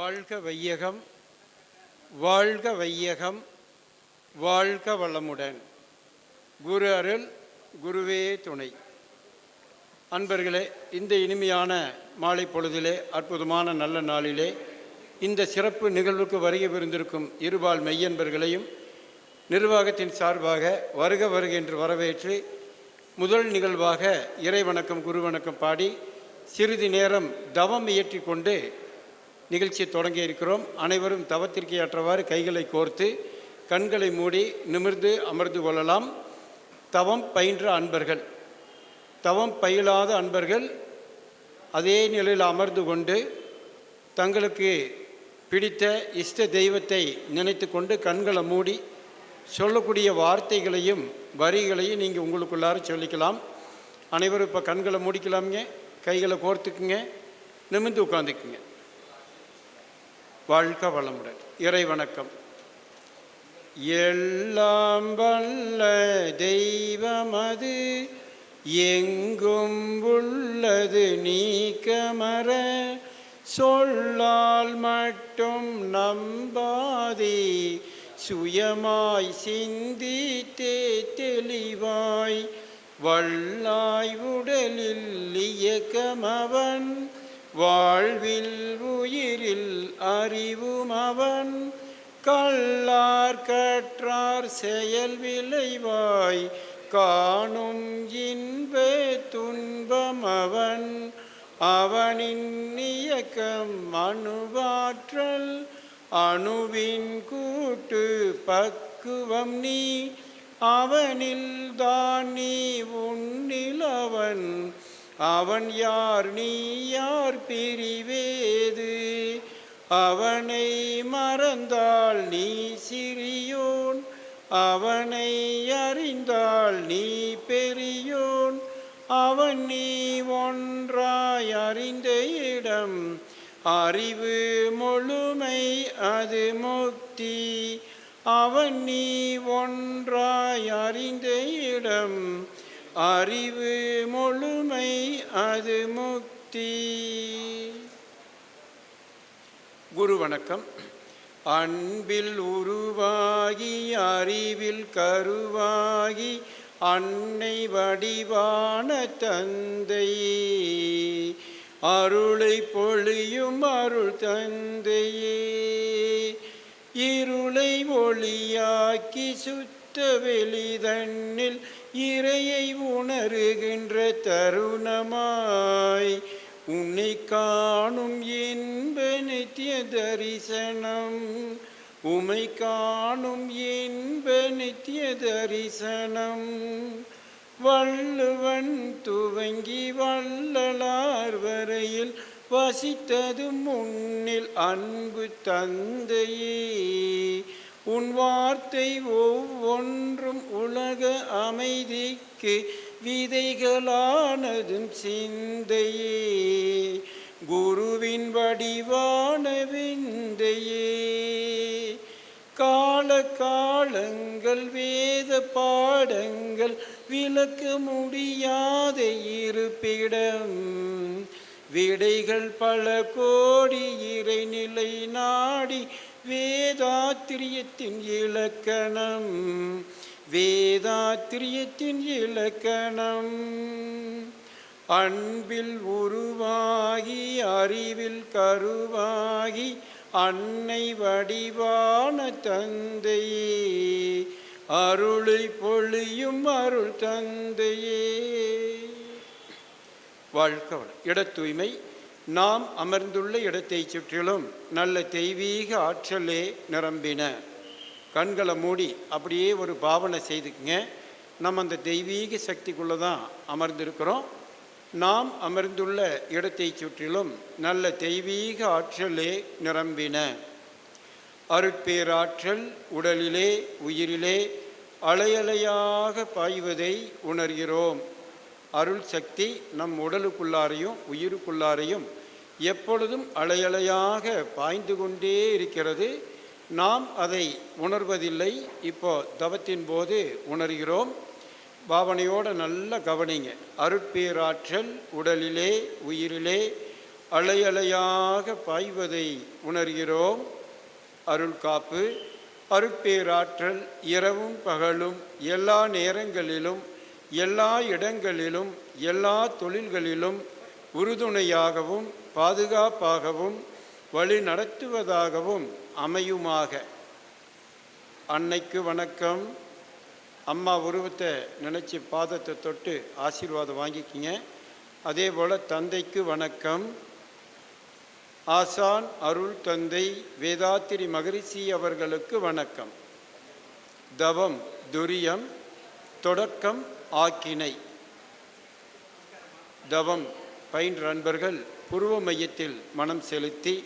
வாழ்க வையகம் வாழ்க வையகம் வாழ்க வளமுடன். குரு அருள் குருவே துணை. அன்பர்களே இந்த இனிமையான மாலை பொழுதிலே அற்புதமான நல்ல நாளிலே இந்த சிறப்பு நிகழ்வுக்கு வருகைவிருந்திருக்கும் இருபால் மெய்யன்பர்களையும் நிர்வாகத்தின் சார்பாக வருக வருக என்று வரவேற்று முதல் நிகழ்வாக இறை வணக்கம் குரு வணக்கம் பாடி சிறிது நேரம் தவம் இயற்றி கொண்டு நிகழ்ச்சியை தொடங்கி இருக்கிறோம். அனைவரும் தவத்திற்கு ஏற்றவாறு கைகளை கோர்த்து கண்களை மூடி நிமிர்ந்து அமர்ந்து கொள்ளலாம். தவம் பயின்ற அன்பர்கள். தவம் பயிலாத அன்பர்கள் அதே நிலையில் அமர்ந்து கொண்டு தங்களுக்கு பிடித்த இஷ்ட தெய்வத்தை நினைத்து கொண்டு கண்களை மூடி சொல்லக்கூடிய வார்த்தைகளையும் வரிகளையும் நீங்கள் உங்களுக்குள்ளார சொல்லிக்கலாம். அனைவரும் இப்போ கண்களை மூடிக்கலாமுங்க. கைகளை கோர்த்துக்குங்க. நிமிர்ந்து உட்காந்துக்குங்க வாழ்க வளமுடன். இறை வணக்கம் எல்லாம் வல்ல தெய்வமது எங்கும் உள்ளது நீக்கமர சொல்லால் மட்டும் நம்பாதே சுயமாய் சிந்தித்தே தெளிவாய் வல்லாய் உடலில் இயக்கமவன் வாழ்வில் உயிரில் அறிவும் அவன் கல்லார் கற்றார் செயல் விளைவாய் காணும் இன்ப துன்பம் அவன் அவனின் இயக்கம் அணுவாற்றல் அணுவின் கூட்டு பக்குவம் நீ. அவனில் தான் நீ உன்னில் அவன். அவன் யார் நீ யார் பிரிவேது? அவனை மறந்தால் நீ சிறியோன். அவனை அறிந்தால் நீ பெரியோன். அவன் நீ ஒன்றாய் அறிந்த இடம். அறிவு முழுமை அது முக்தி. அவன் நீ ஒன்றாய் அறிந்த இடம். அறிவு முழுமை அது முக்தி. குரு வணக்கம். அன்பில் உருவாகி அறிவில் கருவாகி அன்னை வடிவான தந்தை. அருளை பொழியும் அருள் தந்தையே. இருளை ஒளியாக்கி சுத்த சுத்த வெளிதன்னில் இறையை உணருகின்ற தருணமாய். உன்னை காணும் இன்ப நித்திய தரிசனம். உமை காணும் இன்ப நித்திய தரிசனம். வள்ளுவன் துவங்கி வள்ளலார் வரையில் வசித்தது முன்னில் அன்பு தந்தையே. உன் வார்த்தை ஒவ்வொன்றும் உலக அமைதிக்கு விதைகளானதும் சிந்தையே. குருவின் வடிவான விந்தையே. கால காலங்கள் வேத பாடங்கள் விளக்க முடியாத இருப்பிடம். விடைகள் பல கோடி இறைநிலை நாடி வேதாத்திரியத்தின் இலக்கணம். வேதாத்திரியத்தின் இலக்கணம். அன்பில் உருவாகி அறிவில் கருவாகி அன்னை வடிவான தந்தையே. அருளை பொழியும் அருள் தந்தையே. வாழ்க இட தூய்மை நாம் அமர்ந்துள்ள இடத்தைச் சுற்றிலும் நல்ல தெய்வீக ஆற்றலே நிரம்பின. கண்களை மூடி அப்படியே ஒரு பாவனை செய்துக்குங்க. நம்ம அந்த தெய்வீக சக்திக்குள்ளே தான் அமர்ந்திருக்கிறோம். நாம் அமர்ந்துள்ள இடத்தைச் சுற்றிலும் நல்ல தெய்வீக ஆற்றலே நிரம்பின. அருட்பேராற்றல் உடலிலே உயிரிலே அலையலையாக பாய்வதை உணர்கிறோம். அருள் சக்தி நம் உடலுக்குள்ளாரையும் உயிருக்குள்ளாரையும் எப்பொழுதும் அலையலையாக பாய்ந்து கொண்டே இருக்கிறது. நாம் அதை உணர்வதில்லை. இப்போ தவத்தின் போது உணர்கிறோம். பாவனையோடு நல்ல கவனிங்க. அருட்பேராற்றல் உடலிலே உயிரிலே அலையலையாக பாய்வதை உணர்கிறோம். அருள் காப்பு அருட்பேராற்றல் இரவும் பகலும் எல்லா நேரங்களிலும் எல்லா இடங்களிலும் எல்லா தொழில்களிலும் உறுதுணையாகவும் பாதுகாப்பாகவும் வழி நடத்துவதாகவும் அமையுமாக. அன்னைக்கு வணக்கம். அம்மா உருவத்தை நினச்சி பாதத்தை தொட்டு ஆசீர்வாதம் வாங்கிக்கிங்க. அதே போல் தந்தைக்கு வணக்கம். ஆசான் அருள் தந்தை வேதாத்திரி மகரிஷி அவர்களுக்கு வணக்கம். தவம் துரியம் தொடக்கம் ஆக்கினை. தவம் பயின்ற அன்பர்கள் புருவ மையத்தில் மனம் செலுத்தி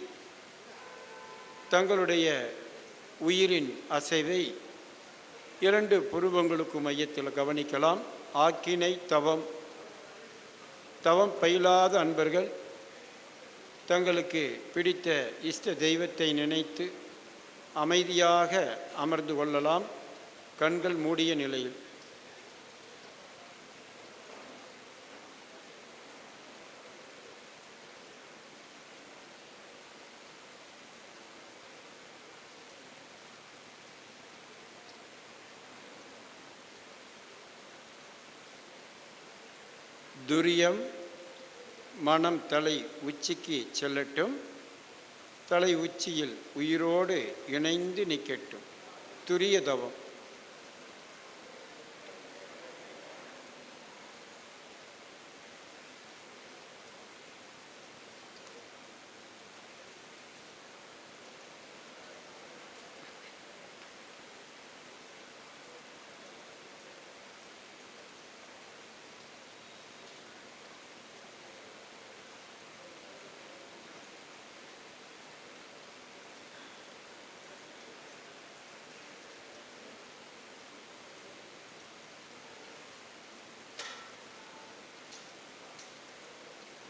தங்களுடைய உயிரின் அசைவை இரண்டு புருவங்களுக்கு மையத்தில் கவனிக்கலாம். ஆக்கினை தவம். தவம் பயிலாத அன்பர்கள் தங்களுக்கு பிடித்த இஷ்ட தெய்வத்தை நினைத்து அமைதியாக அமர்ந்து கொள்ளலாம். கண்கள் மூடிய நிலையில். துரியம் மனம் தலை உச்சிக்கு செல்லட்டும். தலை உச்சியில் உயிரோடு இணைந்து நிற்கட்டும். துரிய தவம்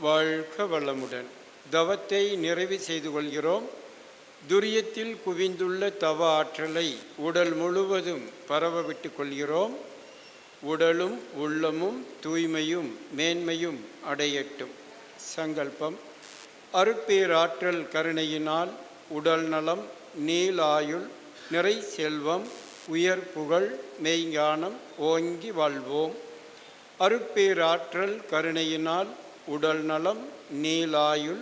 வாழ்க வளமுடன் தவத்தை நிறைவு செய்து கொள்கிறோம். துரியத்தில் குவிந்துள்ள தவ ஆற்றலை உடல் முழுவதும் பரவ விட்டு கொள்கிறோம். உடலும் உள்ளமும் தூய்மையும் மேன்மையும் அடையட்டும். சங்கல்பம். அருட்பேராற்றல் கருணையினால் உடல் நலம் நீலாயுள் நிறை செல்வம் உயர் புகழ் மெய்ஞானம் ஓங்கி வாழ்வோம். அருட்பேராற்றல் கருணையினால் உடல் நலம் நீலாயுள்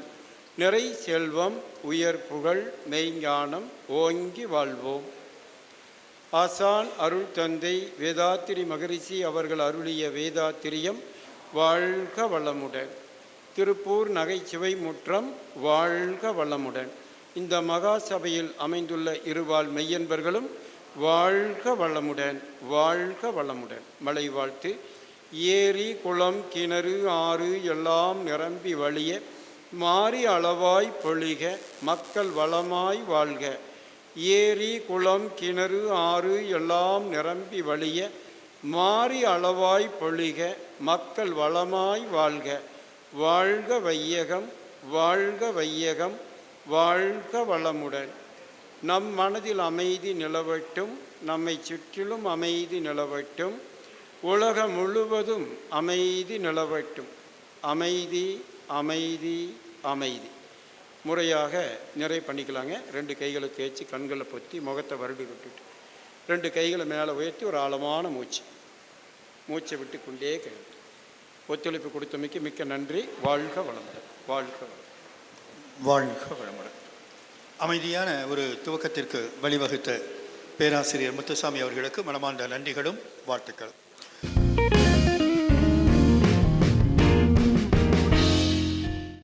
நிறை செல்வம் உயர் புகழ் மெய்ஞானம் ஓங்கி வாழ்வோம். ஆசான் அருள் தந்தை வேதாத்திரி மகரிஷி அவர்கள் அருளிய வேதாத்திரியம் வாழ்க வளமுடன். திருப்பூர் நகைச்சுவை முற்றம் வாழ்க வளமுடன். இந்த மகா சபையில் அமைந்துள்ள இருவாள் மெய்யன்பர்களும் வாழ்க வளமுடன் வாழ்க வளமுடன். மலை வாழ்த்து. ஏரி குளம் கிணறு ஆறு எல்லாம் நிரம்பி வழிய மாறி அளவாய் பொழிக மக்கள் வளமாய் வாழ்க. ஏரி குளம் கிணறு ஆறு எல்லாம் நிரம்பி வழிய மாறி அளவாய் பொழிக மக்கள் வளமாய் வாழ்க. வாழ்க வையகம் வாழ்க வையகம் வாழ்க வளமுடன். நம் மனதில் அமைதி நிலவட்டும் நம்மை சுற்றிலும் அமைதி நிலவட்டும். உலகம் முழுவதும் அமைதி நிலவட்டும். அமைதி அமைதி அமைதி. முறையாக நிறை பண்ணிக்கலாங்க. ரெண்டு கைகளை தேய்ச்சி கண்களை பொத்தி முகத்தை வருடி விட்டுட்டு. ரெண்டு கைகளை மேலே உயர்த்தி ஒரு ஆழமான மூச்சு. மூச்சை விட்டு கொண்டே கை ஒத்துழைப்பு கொடுத்தமைக்கு மிக்க நன்றி. வாழ்க வளமுடன். வாழ்க வளம் வாழ்க வளமுடன். அமைதியான ஒரு துவக்கத்திற்கு வழிவகுத்த பேராசிரியர் முத்துசாமி அவர்களுக்கு மனமார்ந்த நன்றிகளும் வாழ்த்துக்களும்.